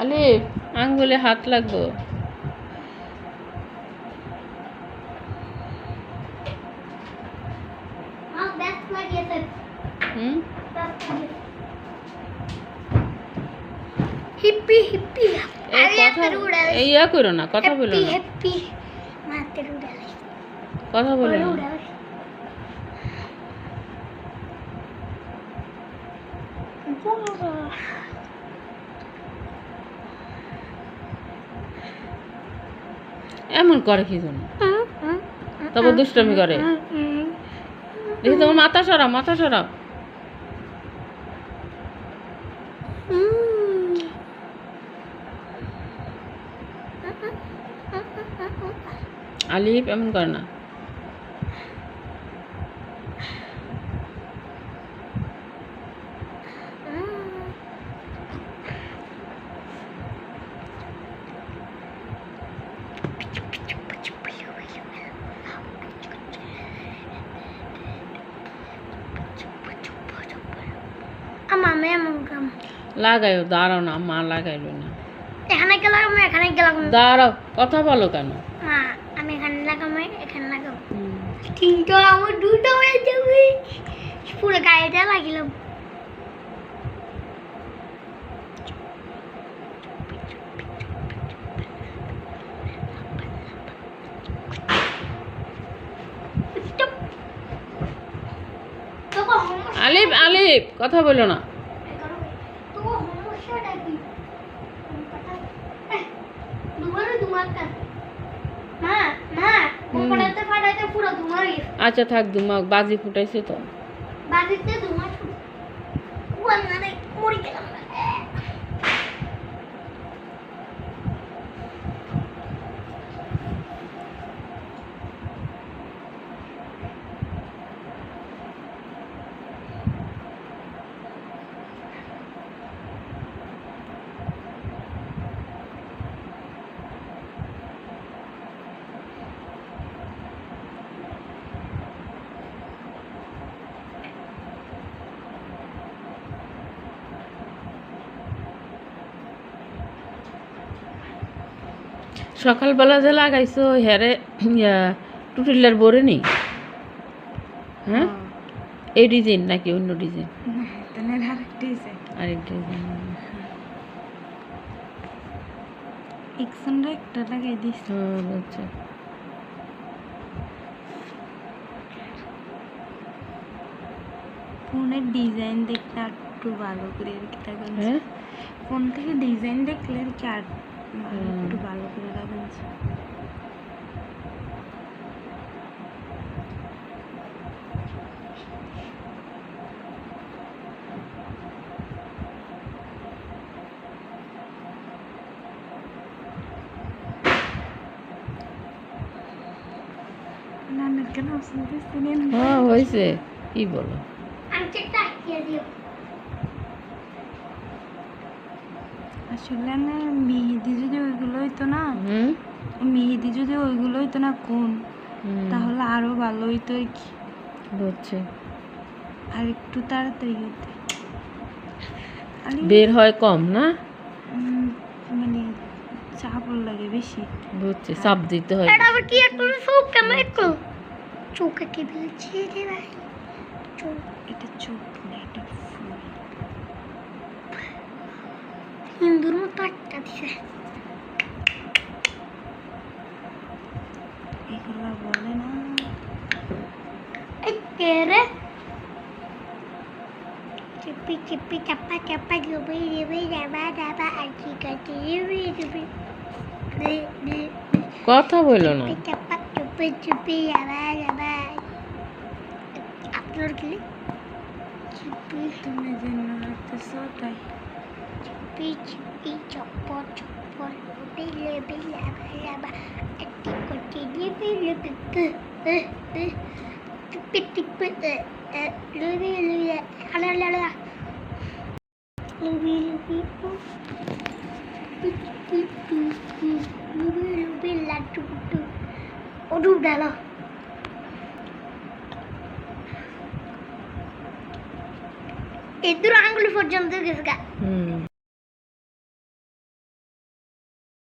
আলিফ। আঙ্গুলে হাত লাগবো। এই ইয়া করো না কথা বলো না। কথা বলো না। এমন করে কি জন্য? তারপর দুষ্টমি করে। দেখি তোমার মাথা সরাও মাথা সরাও। আলিফ, এমন করে না। লাগাইও দাঁড়াও না মা লাগাইলো না। এখানে গেলাম এখানে গেলাম দাঁড়াও কথা বলো কেন? মা আমি এখানে লাগাম এখানে। কিন্তু আমার দুটো হয়ে যাবে। পুরো লাগিলাম. তোকে আলিফ আলিফ কথা বলো না। আচ্ছা থাক দুমা বাজি ফুটাইছে তো। বাড়িতে দুমার ওয়ান্নারে মরে গেলাম সকালবেলা যে লাগাইছো ইয়া টুটিলার বরে নি হ্যাঁ? এই ডিজাইন নাকি অন্য ডিজাইন? আরেক ডিজাইন। এক্সনটা একটা লাগাই দিস। আচ্ছা। ফোনের ডিজাইন দেখলে একটু ভালো করে আর কি হ্যাঁ? ফোন থেকে ডিজাইন দেখলে আর কি আর। একটু ভালো করে নামের কেন? শুনতেছি হ্যাঁ হয়েছে। কি বলো? আংটিটা আটকে দিও। আসলে না মেহেদি যদি ওইগুলো হইতো না মেহেদি যদি ওইগুলো হইতো না কোন তাহলে আরও ভালো হইতো আর কি। বুঝছি। আর একটু তাড়াতাড়ি হইতো। আর বের হয় কম না? মানে চাপড় লাগে বেশি। বুঝছি চাপ দিতে হয় এটা আবার কি একটু সব কেমন একটু? চোখে কি বলছে রে ভাই চোখ। এটা চোখ। না এটা ফুল হিন্দুর মতো একটা দিছে। বলে না। এই কে রে? চিপি চিপি চাপা চাপা ডুবি ডুবি ডাবা ডাবা আঁকি কাটি ডুবি ডুবি। কথা বলো না। চিপি চাপা চুপি ডাবা ডাবা আপলোড করলে চিপি তুমি যেন রাখতেছো তাই। চিপি চিপি চপ্পর চপ্পর ডুবি ডুবি ডাবা ডাবা আঁকি কাটি ডুবি ডুবি চিপি চিপি ডুবি ডুবি আলা আলা আলা লুবি লুবি লুবি লুবি লাড্ডু গুড্ডু ওডু ডালো এদুর আঙ্গুলি পর্যন্ত গেছে গা হুম